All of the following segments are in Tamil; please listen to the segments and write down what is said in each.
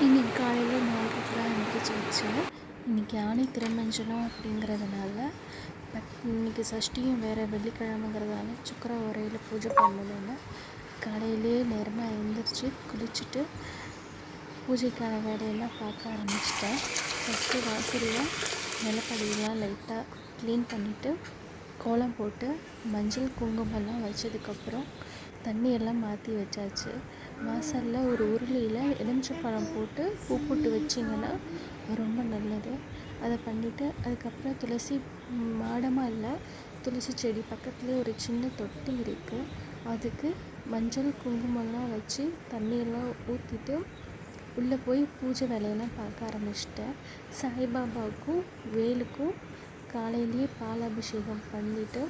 இன்றைக்கி காலையில் நாலரைக்கெலாம் எழுந்திரிச்சி வச்சேன் இன்றைக்கி ஆணி திருமஞ்சனம் அப்படிங்கிறதுனால பட் இன்றைக்கி சஷ்டியும் வேறு வெள்ளிக்கிழமைங்கிறதுனால சுக்கர உரையில் பூஜை பண்ணணும்னு காலையிலே நேரமாக எழுந்திரிச்சி குளிச்சுட்டு பூஜைக்கான வேலையெல்லாம் பார்க்க ஆரம்பிச்சிட்டேன். ஃபஸ்ட்டு வாசலில் நிலப்படியெல்லாம் லைட்டாக க்ளீன் பண்ணிவிட்டு கோலம் போட்டு மஞ்சள் குங்குமம்லாம் வச்சதுக்கப்புறம் தண்ணியெல்லாம் மாற்றி வச்சாச்சு. வாசலில் ஒரு உருளியில் எலுமிச்சப்பழம் போட்டு பூ போட்டு வச்சிங்கன்னா ரொம்ப நல்லது. அதை பண்ணிவிட்டு அதுக்கப்புறம் துளசி மாடமாக இல்லை துளசி செடி பக்கத்துலேயே ஒரு சின்ன தொட்டி இருக்குது அதுக்கு மஞ்சள் குங்குமம்லாம் வச்சு தண்ணியெல்லாம் ஊற்றிட்டு உள்ளே போய் பூஜை வேலையெல்லாம் பார்க்க ஆரம்பிச்சிட்டேன். சாய்பாபாவுக்கும் வேலுக்கும் காலையிலேயே பால் அபிஷேகம் பண்ணிவிட்டு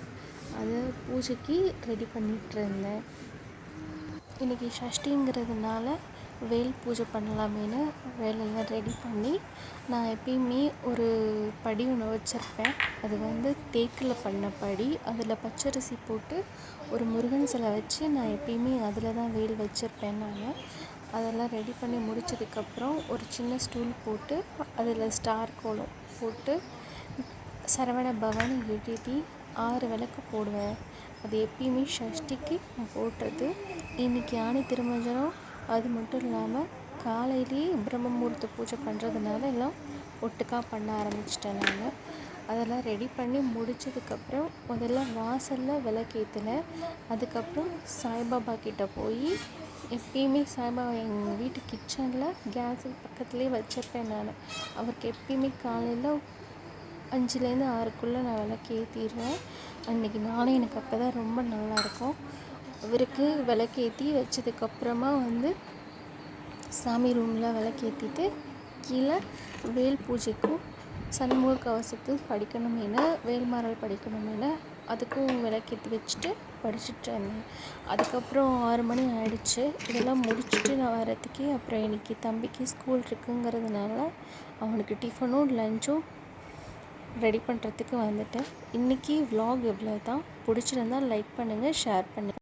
அதை பூஜைக்கு ரெடி பண்ணிகிட்ருந்தேன். இன்றைக்கி ஷஷ்டிங்கிறதுனால வேல் பூஜை பண்ணலாமேன்னு வேலையெல்லாம் ரெடி பண்ணி நான் எப்பயுமே ஒரு படி ஒன்று வச்சுருப்பேன். அது வந்து தேக்கில் பண்ண படி. அதில் பச்சரிசி போட்டு ஒரு முருகன் சிலை வச்சு நான் எப்பயுமே அதில் தான் வேல் வச்சுருப்பேன் நான். அதெல்லாம் ரெடி பண்ணி முடித்ததுக்கப்புறம் ஒரு சின்ன ஸ்டூல் போட்டு அதில் ஸ்டார் கோலம் போட்டு சரவண பவன் எழுதி ஆறு விளக்கு போடுவேன் அது எப்பயுமே ஷஷ்டிக்கு நான் போடுறது இன்றைக்கி ஆணி திருமஞ்சனம் அது மட்டும் இல்லாமல் காலையிலேயே பிரம்மமூர்த்தி பூஜை பண்ணுறதுனால எல்லாம் ஒட்டுக்காக பண்ண ஆரம்பிச்சிட்டேன் நான். அதெல்லாம் ரெடி பண்ணி முடித்ததுக்கப்புறம் முதல்ல வாசலில் விளக்கேற்றினேன் அதுக்கப்புறம் சாய்பாபா கிட்டே போய் எப்பயுமே சாய்பாபா எங்கள் வீட்டு கிச்சனில் கேஸுக்கு பக்கத்துலேயே வச்சுருப்பேன் நான். அவருக்கு எப்பயுமே காலையில் அஞ்சுலேருந்து ஆறுக்குள்ளே நான் விளக்கு ஏற்றிடுவேன். அன்றைக்கி நாளே எனக்கு அப்போ தான் ரொம்ப நல்லாயிருக்கும். அவருக்கு விளக்கேற்றி வச்சதுக்கப்புறமா வந்து சாமி ரூமில் விளக்கேற்றிட்டு கீழே வேல் பூஜைக்கும் சண்முக கவசத்துக்கு வேல்மாரல் படிக்கணும் என அதுக்கும் விளக்கேற்றி வச்சுட்டு படிச்சுட்டு இருந்தேன் அதுக்கப்புறம் ஆறு மணி ஆயிடுச்சு. இதெல்லாம் முடிச்சுட்டு நான் வரத்துக்கே அப்புறம் இன்றைக்கி தம்பிக்கு ஸ்கூல் இருக்குங்கிறதுனால அவனுக்கு டிஃபனும் லஞ்சும் ரெடி பண்ணுறதுக்கு வந்துட்டேன். இன்றைக்கி விலாக் இவ்வளோ தான் பிடிச்சிருந்தா லைக் பண்ணுங்கள் ஷேர் பண்ணுங்கள்